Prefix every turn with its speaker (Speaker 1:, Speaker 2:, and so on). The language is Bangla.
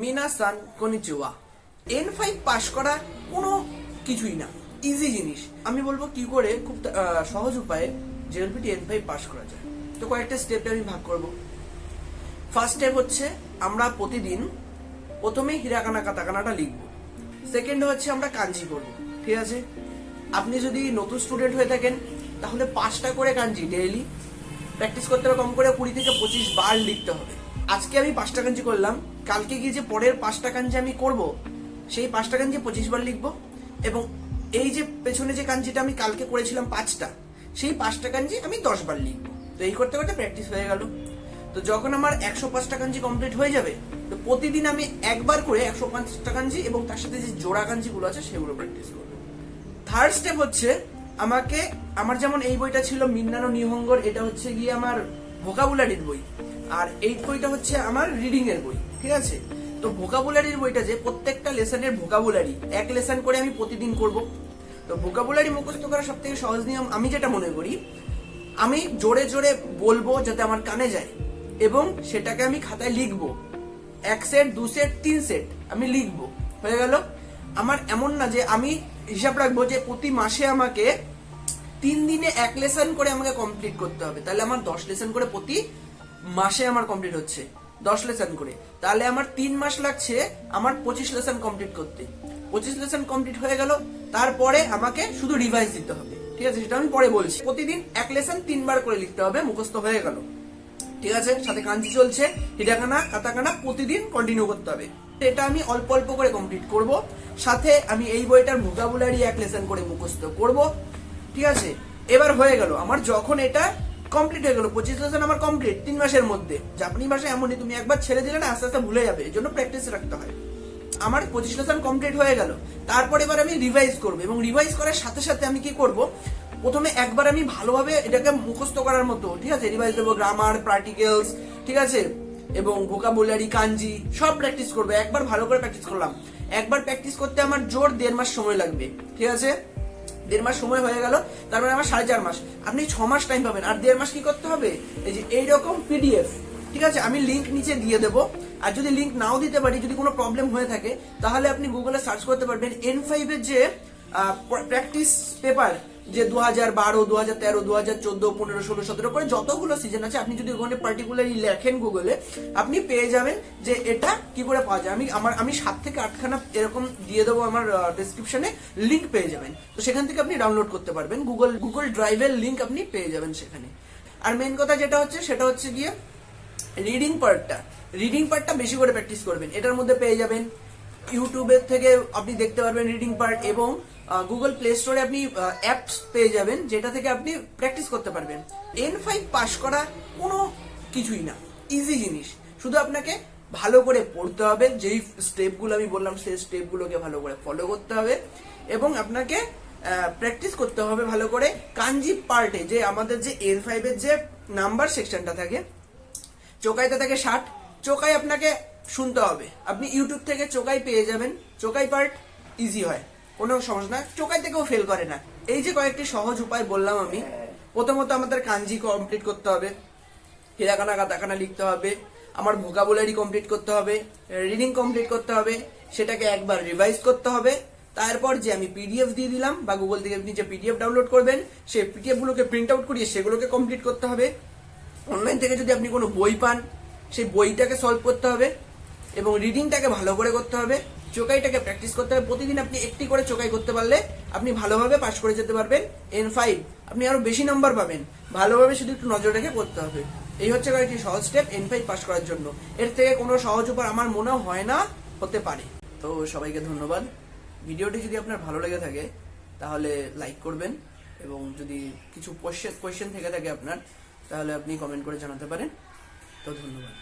Speaker 1: মিনাসান কনিচুয়া এন ফাইভ পাশ করা কোনো কিছুই না। ইজি জিনিস। আমি বলব কি করে খুব সহজ উপায়ে জেএলপিটি এন ফাইভ পাস করা যায়। তো কয়েকটা স্টেপে আমি ভাগ করব। ফার্স্ট স্টেপ হচ্ছে আমরা প্রতিদিন প্রথমে হিরাকানা কাতাকানাটা লিখব। সেকেন্ড হচ্ছে আমরা কাঞ্জি করব ঠিক আছে? আপনি যদি নতুন স্টুডেন্ট হয়ে থাকেন, তাহলে পাঁচটা করে কাঞ্জি ডেইলি প্র্যাকটিস করতে হবে কম করে কুড়ি থেকে পঁচিশ বার লিখতে হবে। আজকে আমি পাঁচটা কাঞ্জি করলাম। কালকে গিয়ে যে পরের পাঁচটা কাঞ্জি আমি করব, সেই পাঁচটা কাঞ্জি পঁচিশ বার লিখব এবং এই যে পেছনে যে কাঞ্জিটা আমি কালকে করেছিলাম পাঁচটা, সেই পাঁচটা কাঞ্জি আমি দশ বার লিখব। তো এই করতে করতে প্র্যাকটিস হয়ে গেল। তো যখন আমার একশো পাঁচটা কাঞ্জি কমপ্লিট হয়ে যাবে, তো প্রতিদিন আমি একবার করে একশো পাঁচটা কাঞ্জি এবং তার সাথে যে জোড়া কাঞ্জিগুলো আছে, সেগুলো প্র্যাকটিস করব। থার্ড স্টেপ হচ্ছে আমাকে, আমার যেমন এই বইটা ছিল মিন্নানো নিহঙ্গর, এটা হচ্ছে গিয়ে আমার ভোকাবুলারির বই। আর এই বইটা হচ্ছে আমার রিডিং এর বই, ঠিক আছে? তো ভোকাবুলারির বইটা যে প্রত্যেকটা লেসনের ভোকাবুলারি এক লেসন করে আমি প্রতিদিন করব। তো ভোকাবুলারি মুখস্থ করা সব থেকে সহজ নিয়ম আমি যেটা মনে করি, আমি জোরে জোরে বলব যাতে আমার কানে যায় এবং সেটাকে আমি খাতায় লিখব। এক সেট দু সেট তিন সেট আমি লিখব। হয়ে গেল? আমার এমন না যে আমি হিসাব রাখব যে প্রতি মাসে আমাকে তিন দিনে এক লেসন করে আমাকে কমপ্লিট করতে হবে। তাহলে আমার দশ লেসন করে প্রতি মাসে আমার কমপ্লিট হচ্ছে, দশ লেসন করে। তাহলে আমার তিন মাস লাগছে আমার পঁচিশ লেসন কমপ্লিট করতে। পঁচিশ লেসন কমপ্লিট হয়ে গেল, তারপরে আমাকে শুধু রিভাইজ দিতে হবে। ঠিক আছে? সেটা আমি পরে বলছি। প্রতিদিন এক লেসন তিনবার করে লিখতে হবে, মুখস্থ হয়ে গেল। ঠিক আছে? সাথে কাঞ্চি চলছে হিডাকানা কাতাকানা, প্রতিদিন কন্টিনিউ করতে হবে। এটা আমি অল্প অল্প করে কমপ্লিট করব। সাথে আমি এই বইটার ভোকাবুলারি এক লেসন করে মুখস্থ করব। ঠিক আছে? এবার হয়ে গেল। আমার যখন এটা কমপ্লিট হয়ে গেল, পঁচিশ লেসন আমার কমপ্লিট তিন মাসের মধ্যে। জাপানি ভাষা এমনই, তুমি একবার ছেড়ে দিলে না, আস্তে আস্তে ভুলে যাবে, এই জন্য প্র্যাকটিস রাখতে হয়। আমার পঁচিশ লেসন কমপ্লিট হয়ে গেল। তারপর এবার আমি রিভাইজ করব, এবং রিভাইজ করার সাথে সাথে আমি কি করব, প্রথমে একবার আমি ভালোভাবে এটাকে মুখস্থ করার মতো, ঠিক আছে রিভাইজ দেবো গ্রামার পার্টিকেলস ঠিক আছে, এবং ভোকাবুলারি কাঞ্জি সব প্র্যাকটিস করব, একবার ভালো করে প্র্যাকটিস করলাম। একবার প্র্যাকটিস করতে আমার জোর দেড় মাস সময় লাগবে, ঠিক আছে? দেড় মাস সময় হয়ে গেল, তারপরে আমার সাড়ে চার মাস। আপনি ছ মাস টাইম পাবেন, আর দেড় মাস কি করতে হবে? এই যে এইরকম পিডিএফ ঠিক আছে? আমি লিঙ্ক নিচে দিয়ে দেবো। আর যদি লিঙ্ক নাও দিতে পারি, যদি কোনো প্রবলেম হয়ে থাকে, তাহলে আপনি গুগলে সার্চ করতে পারবেন এন ফাইভের যে প্র্যাকটিস পেপার যে দু হাজার বারো দু হাজার তেরো দু হাজার চোদ্দ, পনেরো, ষোলো, সতেরো করে যতগুলো সিজন আছে, আপনি যদি ওখানে পার্টিকুলারলি লেখেন গুগলে আপনি পেয়ে যাবেন যে এটা কি করে পাওয়া যায়। আমি আমার, আমি সাত থেকে আটখানা এরকম দিয়ে দেবো আমার ডিসক্রিপশনে লিঙ্ক পেয়ে যাবেন। তো সেখান থেকে আপনি ডাউনলোড করতে পারবেন। গুগল গুগল ড্রাইভের লিঙ্ক আপনি পেয়ে যাবেন সেখানে। আর মেন কথা যেটা হচ্ছে, সেটা হচ্ছে গিয়ে রিডিং পার্টটা রিডিং পার্টটা বেশি করে প্র্যাকটিস করবেন। এটার মধ্যে পেয়ে যাবেন। ইউটিউবের থেকে আপনি দেখতে পারবেন রিডিং পার্ট এবং গুগল প্লে স্টোরে আপনি অ্যাপস পেয়ে যাবেন, যেটা থেকে আপনি প্র্যাকটিস করতে পারবেন। এন ফাইভ পাস করা কোনো কিছুই না। ইজি জিনিস। শুধু আপনাকে ভালো করে পড়তে হবে, যেই স্টেপগুলো আমি বললাম, সেই স্টেপগুলোকে ভালো করে ফলো করতে হবে এবং আপনাকে প্র্যাকটিস করতে হবে ভালো করে। কাঞ্জি পার্টে যে আমাদের যে এন ফাইভের যে নাম্বার সেকশনটা থাকে, চোকাইতে থাকে ষাট, চোকাই আপনাকে শুনতে হবে। আপনি ইউটিউব থেকে চোকাই পেয়ে যাবেন। চোকাই পার্ট ইজি হয়। কোনো সমস্যা না চোকাই থেকেও ফেল করে না। এই যে কয়েকটি সহজ উপায় বললাম আমি, প্রথমত আমাদের কাঞ্জি কমপ্লিট করতে হবে হিরাকানা কাতাকানা লিখতে হবে, আমার ভোকাবুলারি কমপ্লিট করতে হবে রিডিং কমপ্লিট করতে হবে, সেটাকে একবার রিভাইজ করতে হবে, তারপর যে আমি পিডিএফ দিয়ে দিলাম বা গুগল থেকে আপনি যে পিডিএফ ডাউনলোড করবেন, সেই পিডিএফ গুলোকে প্রিন্ট আউট করিয়ে সেগুলোকে কমপ্লিট করতে হবে। অনলাইন থেকে যদি আপনি কোনো বই পান, সেই বইটাকে সলভ করতে হবে এবং রিডিংটাকে ভালো করে করতে হবে। চোকাইটাকে প্র্যাকটিস করতে হবে। প্রতিদিন আপনি একটি করে চোকাই করতে পারলে আপনি ভালোভাবে পাশ করে যেতে পারবেন। এন ফাইভ আপনি আরও বেশি নম্বর পাবেন। ভালোভাবে শুধু একটু নজর রেখে করতে হবে। এই হচ্ছে কয়েকটি সহজ স্টেপ এন ফাইভ পাস করার জন্য। এর থেকে কোনো সহজ উপায় আমার মনে হয় না, হতে পারে। তো সবাইকে ধন্যবাদ। ভিডিওটি যদি আপনার ভালো লেগে থাকে, তাহলে লাইক করবেন এবং যদি কিছু কোয়েশ্চেন থেকে থাকে আপনার, তাহলে আপনি কমেন্ট করে জানাতে পারেন। তো ধন্যবাদ।